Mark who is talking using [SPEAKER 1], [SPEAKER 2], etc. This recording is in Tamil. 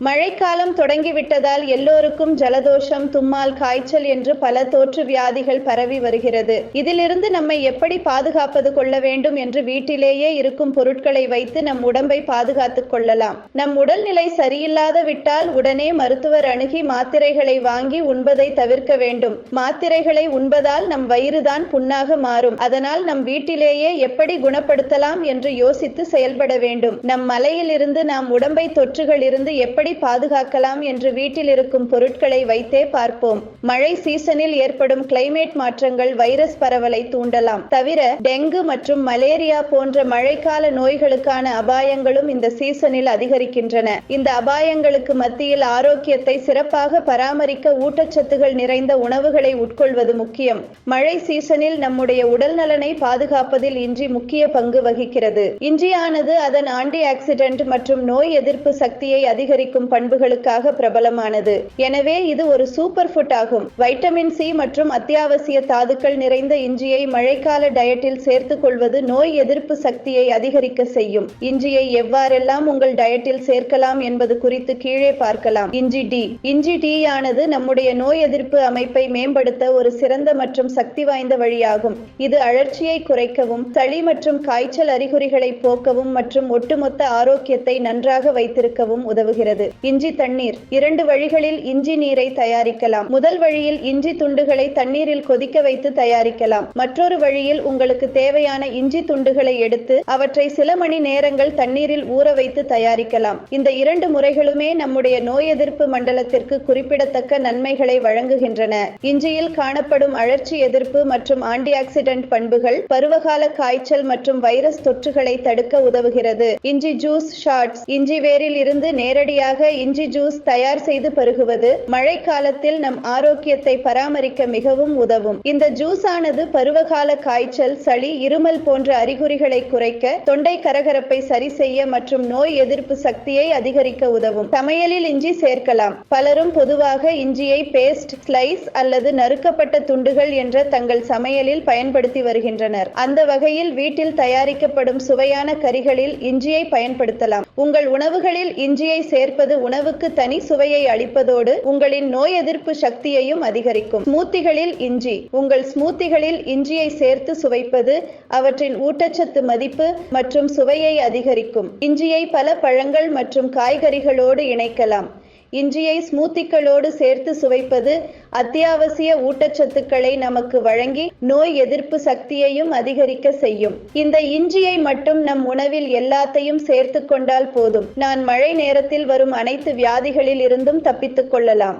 [SPEAKER 1] மழைக்காலம் தொடங்கிவிட்டதால் எல்லோருக்கும் ஜலதோஷம் தும்மால் காய்ச்சல் என்று பல தோற்று வியாதிகள் பரவி வருகிறது. இதிலிருந்து நம்மை எப்படி பாதுகாப்பது கொள்ள வேண்டும் என்று வீட்டிலேயே இருக்கும் பொருட்களை வைத்து நம் உடம்பை பாதுகாத்துக் கொள்ளலாம். நம் உடல்நிலை சரியில்லாத விட்டால் உடனே மருத்துவர் அணுகி மாத்திரைகளை வாங்கி உண்பதை தவிர்க்க வேண்டும். மாத்திரைகளை உண்பதால் நம் வயிறுதான் புண்ணாக மாறும். அதனால் நம் வீட்டிலேயே எப்படி குணப்படுத்தலாம் என்று யோசித்து செயல்பட வேண்டும். நம் மலையிலிருந்து நாம் உடம்பை தொற்றுகள் இருந்து எப்படி பாதுகாக்கலாம் என்று வீட்டில் இருக்கும் பொருட்களை வைத்தே பார்ப்போம். மழை சீசனில் ஏற்படும் கிளைமேட் மாற்றங்கள் வைரஸ் பரவலை தூண்டலாம். தவிர டெங்கு மற்றும் மலேரியா போன்ற மழைக்கால நோய்களுக்கான அபாயங்களும் இந்த சீசனில் அதிகரிக்கின்றன. இந்த அபாயங்களுக்கு மத்தியில் ஆரோக்கியத்தை சிறப்பாக பராமரிக்க ஊட்டச்சத்துகள் நிறைந்த உணவுகளை உட்கொள்வது முக்கியம். மழை சீசனில் நம்முடைய உடல் நலனை பாதுகாப்பதில் இஞ்சி முக்கிய பங்கு வகிக்கிறது. இஞ்சியானது அதன் ஆன்டி ஆக்சிடென்ட் மற்றும் நோய் எதிர்ப்பு சக்தியை அதிகரிக்கும் பண்புகளுக்காக பிரபலமானது. எனவே இது ஒரு சூப்பர் ஃபுட் ஆகும். வைட்டமின் சி மற்றும் அத்தியாவசிய தாதுக்கள் நிறைந்த இஞ்சியை மழைக்கால டயட்டில் சேர்த்துக் கொள்வது நோய் எதிர்ப்பு சக்தியை அதிகரிக்க செய்யும். இஞ்சியை எவ்வாறெல்லாம் உங்கள் டயட்டில் சேர்க்கலாம் என்பது குறித்து கீழே பார்க்கலாம். இஞ்சி டி. இஞ்சி டீயானது ஆனது நம்முடைய நோய் எதிர்ப்பு அமைப்பை மேம்படுத்த ஒரு சிறந்த மற்றும் சக்தி வாய்ந்த வழியாகும். இது அழற்சியை குறைக்கவும் சளி மற்றும் காய்ச்சல் அறிகுறிகளை போக்கவும் மற்றும் ஒட்டுமொத்த ஆரோக்கியத்தை நன்றாக வைத்திருக்கவும் உதவுகிறது. இஞ்சி தண்ணீர். இரண்டு வழிகளில் இஞ்சி நீரை தயாரிக்கலாம். முதல் வழியில் இஞ்சி துண்டுகளை தண்ணீரில் கொதிக்க வைத்து தயாரிக்கலாம். மற்றொரு வழியில் உங்களுக்கு தேவையான இஞ்சி துண்டுகளை எடுத்து அவற்றை சில மணி நேரங்கள் தண்ணீரில் ஊற வைத்து தயாரிக்கலாம். இந்த இரண்டு முறைகளுமே நம்முடைய நோய் எதிர்ப்பு மண்டலத்திற்கு குறிப்பிடத்தக்க நன்மைகளை வழங்குகின்றன. இஞ்சியில் காணப்படும் அழற்சி எதிர்ப்பு மற்றும் ஆன்டி ஆக்சிடென்ட் பண்புகள் பருவகால காய்ச்சல் மற்றும் வைரஸ் தொற்றுகளை தடுக்க உதவுகிறது. இஞ்சி ஜூஸ் ஷார்ட்ஸ் இஞ்சி வேரில் இருந்து நேரடியாக இஞ்சி ஜூஸ் தயார் செய்து பருகுவது மழைக்காலத்தில் நம் ஆரோக்கியத்தை பராமரிக்க மிகவும் உதவும். இந்த ஜூஸ் ஆனது பருவகால காய்ச்சல் சளி இருமல் போன்ற அறிகுறிகளை குறைக்க தொண்டை கரகரப்பை சரி செய்ய மற்றும் நோய் எதிர்ப்பு சக்தியை அதிகரிக்க உதவும். சமையலில் இஞ்சி சேர்க்கலாம். பலரும் பொதுவாக இஞ்சியை பேஸ்ட் ஸ்லைஸ் அல்லது நறுக்கப்பட்ட துண்டுகள் என்ற தங்கள் சமையலில் பயன்படுத்தி வருகின்றனர். அந்த வகையில் வீட்டில் தயாரிக்கப்படும் சுவையான கறிகளில் இஞ்சியை பயன்படுத்தலாம். உங்கள் உணவுகளில் இஞ்சியை சேர்ப்பது சேர்ப்பது உணவுக்கு தனி சுவையை அளிப்பதோடு உங்களின் நோய் எதிர்ப்பு சக்தியையும் அதிகரிக்கும். ஸ்மூத்திகளில் இஞ்சி. உங்கள் ஸ்மூத்திகளில் இஞ்சியை சேர்த்து சுவைப்பது அவற்றின் ஊட்டச்சத்து மதிப்பு மற்றும் சுவையை அதிகரிக்கும். இஞ்சியை பல பழங்கள் மற்றும் காய்கறிகளோடு இணைக்கலாம். இஞ்சியை ஸ்மூத்திகளோடு சேர்த்து சுவைப்பது அத்தியாவசிய ஊட்டச்சத்துக்களை நமக்கு வழங்கி நோய் எதிர்ப்பு சக்தியையும் அதிகரிக்க செய்யும். இந்த இஞ்சியை மட்டும் நம் உணவில் எல்லாத்தையும் சேர்த்து கொண்டால் போதும். நான் மழை நேரத்தில் வரும் அனைத்து வியாதிகளில் இருந்தும் தப்பித்துக் கொள்ளலாம்.